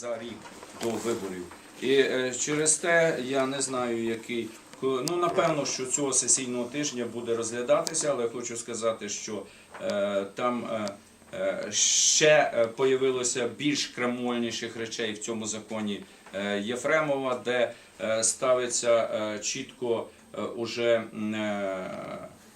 за рік до виборів. І е, через те я не знаю, який. Ну, напевно, що цього сесійного тижня буде розглядатися, але хочу сказати, що е, там е, е, ще е, появилося більш крамольніших речей в цьому законі е, Єфремова, де е, ставиться е, чітко е, уже е,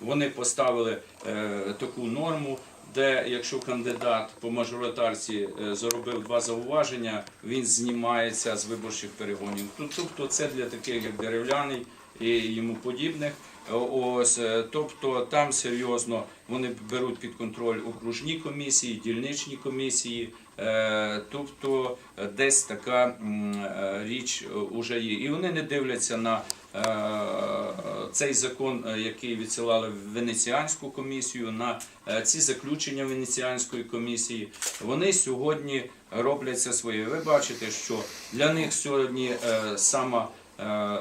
вони поставили е, таку норму, де якщо кандидат по мажоритарці е, заробив два зауваження, він знімається з виборчих перегонів. Тобто це для таких як деревляний і йому подібних. Е, Ось, е, тобто там серйозно вони беруть під контроль окружні комісії, дільничні комісії. Тобто десь така річ уже є. І вони не дивляться на цей закон, е, який відсилали в Венеціанську комісію, на е, ці заключення Венеціанської комісії. Вони сьогодні робляться своє. Ви бачите, що для них сьогодні е, сама е, е,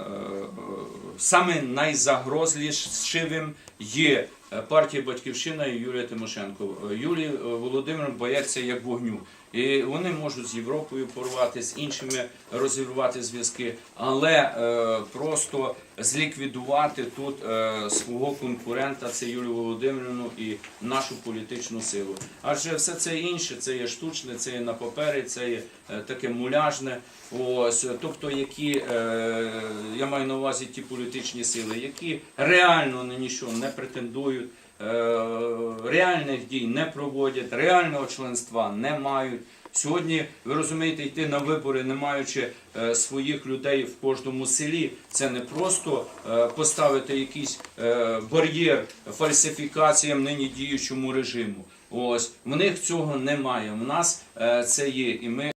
саме найзагрозливішим є е, партія Батьківщина і Юлія Тимошенко. Е, Юлії е, бояться як вогню. І вони можуть з Європою порвати, з іншими розірвати зв'язки, але е, просто зліквідувати тут е, свого конкурента, це Юлію Володимирівну і нашу політичну силу. Адже все це інше, це є штучне, це є на папері, це є е, таке муляжне. Ось, тобто, які е, я маю на увазі ті політичні сили, які реально на нічого не претендують. е, Реальних дій не проводять, реального членства не мають. Сьогодні ви розумієте, йти на вибори, не маючи е, своїх людей в кожному селі, це не просто е, поставити якийсь бар'єр фальсифікаціям нині діючому режиму. Ось в них цього немає. У нас це є, і ми.